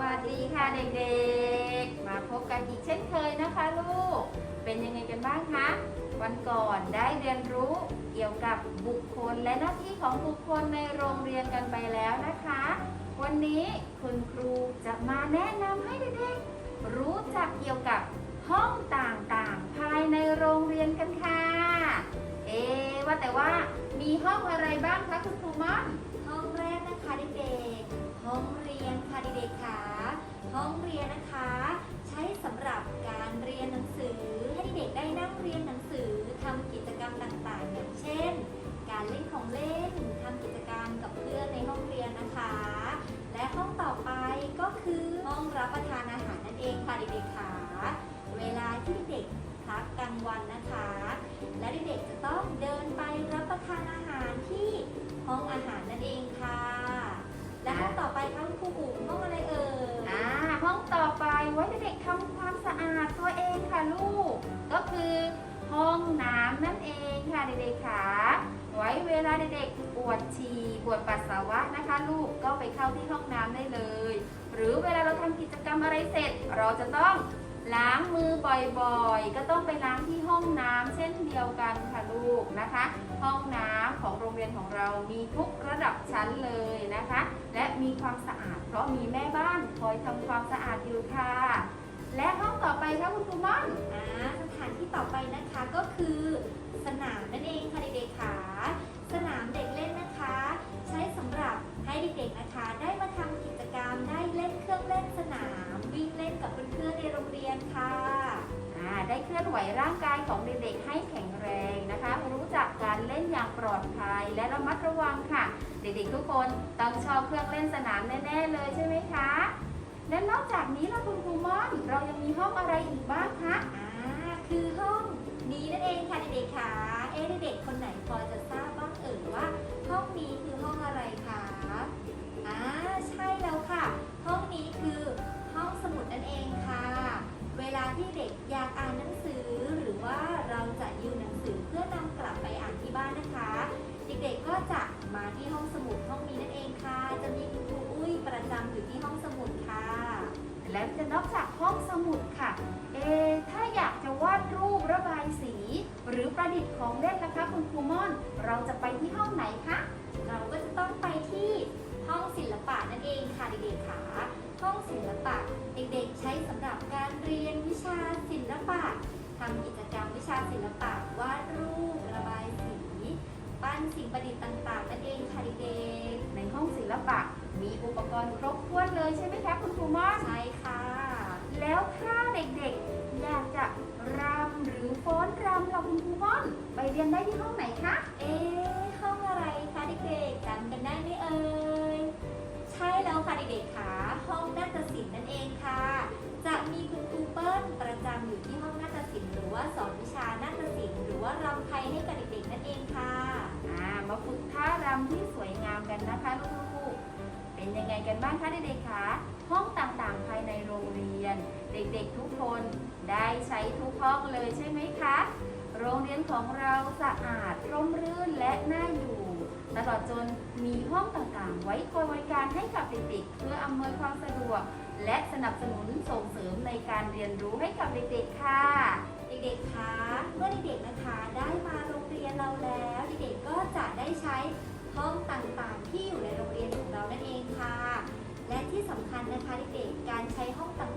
วัสดีค่ะเด็กๆ มาพบกันอีกเช่นเคยนะคะลูก เป็นยังไงกันบ้างคะ วันก่อนได้เรียนรู้เกี่ยวกับบุคคลและหน้าที่ของบุคคลในโรงเรียนกันไปแล้วนะคะ วันนี้คุณครูจะมาแนะนำให้เด็กๆ รู้จักเกี่ยวกับห้องต่างๆ ภายในโรงเรียนกันค่ะ เอว่าแต่ว่ามีห้องอะไรบ้างคะคุณครูมอนห้องแรกนะคะเด็กๆ ห้องเรียนค่ะเด็กๆค่ะห้องเรียนนะคะ ใช้สำหรับการเรียนหนังสือให้เด็กได้นั่งเรียนหนังสือทำกิจกรรมต่างๆ อย่างเช่น การเล่นของเล่นทำกิจกรรมกับเพื่อนในห้องเรียนนะคะ และห้องต่อไปก็คือห้องรับประทานอาหารนั่นเองค่ะเด็กๆค่ะเวลาที่เด็กพักกลางวันนะคะ และเด็กๆจะต้องเดินไปรับประทานอาหารที่ห้องอาหารนั่นเองค่ะห้องต่อไปคะคุณครูอุ๋มห้องอะไรเอ่ย อ่าห้องต่อไปไว้เด็กๆทำความสะอาดตัวเอง ค่ะลูก ก็คือห้องน้ำนั่นเองค่ะเด็กๆค่ะ ไว้เวลาเด็กๆปวดฉี่ปวดปัสสาวะนะคะ ลูกก็ไปเข้าที่ห้องน้ำได้เลย หรือเวลาเราทำกิจกรรมอะไรเสร็จ เราจะต้องล้างมือบ่อยๆ ก็ต้องไปล้างที่ห้องน้ำเช่นเดียวกันค่ะลูกนะคะ ห้องน้ำของโรงเรียนของเรามีทุกระดับชั้นเลยนะคะ และมีความสะอาดเพราะมีแม่บ้านคอยทำความสะอาดอยู่ค่ะ และห้องต่อไปค่ะคุณครูม่อนอ่าสถานที่ต่อไปนะคะก็คือสนามนั่นเองค่ะเด็กๆค่ะสนามเด็กเล่นนะคะ ใช้สำหรับให้เด็กๆนะคะ ได้มาทำกิจกรรมได้เล่นเครื่องเล่นสนาม วิ่งเล่นกับเพื่อนๆในโรงเรียนค่ะอ่าได้เคลื่อนไหวร่างกายของเด็กๆให้แข็งแรงนะคะ รู้จักการเล่นอย่างปลอดภัยและระมัดระวังค่ะ เด็กๆทุกคนต้องชอบเครื่องเล่นสนามแน่ๆเลยใช่ไหมคะนอกจากนี้ล่ะคุณครูม่อนเรายังมีห้องอะไรอีกบ้างคะ อ่าคือห้องนี้นั่นเองค่ะเด็กๆค่ะเอ๊ะเด็ กคนไหนพอจะทราบบ้างเอ่ยว่า ห้องนี้คือห้องอะไรคะอ่าใช่แล้วค่ะ ห้องนี้คือห้องสมุดนั่นเองค่ะ เวลาที่เด็กอยากอ่านหนังสือ หรือว่าเราจะยืมหนังสือเพื่อนำกลับไปอ่านที่บ้านนะคะ เด็กๆก็จะมาที่ห้องสมุดห้องนี้นั่นเองค่ะ จะมีคุณครูอุ้ยประจำอยู่ที่ห้องสมุดค่ะ และจะนอกจากห้องสมุดค่ะ เอะถ้าอยากจะวาดรูประบายสี หรือ ประดิษฐ์ของเล่นนะคะคุณครูม่อน เราจะไปที่ห้องไหนคะ เราก็จะต้องไปที่ห้องศิลปะนั่นเองค่ะเด็กๆค่ะห้องศิลปะเด็กๆ ใช้สำหรับการเรียนวิชาศิลปะทำกิจกรรมวิชาศิลปะวาดรูประบายสี ปั้นสิ่งประดิษฐ์ต่างๆนั่นเองค่ะเด็กๆในห้องศิลปะ กันบ้างคะเด็กๆคะห้องต่างๆ ภายในโรงเรียน เด็กๆทุกคนได้ใช้ทุกห้องเลยใช่ไหมคะ โรงเรียนของเราสะอาดร่มรื่นและน่าอยู่ ตลอดจนมีห้องต่างๆ ไว้คอยบริการให้กับเด็กๆ เพื่ออำนวยความสะดวก และสนับสนุนส่งเสริมในการเรียนรู้ให้กับเด็กๆค่ะ เด็กๆคะเมื่อเด็กๆนะคะได้มาโรงเรียนเราแล้ว เด็กๆก็จะได้ใช้ห้องต่างๆ ที่อยู่ในโรงเรียนของเรานั่นเองค่ะ และที่สำคัญนะคะเด็กๆการใช้ห้องต่าง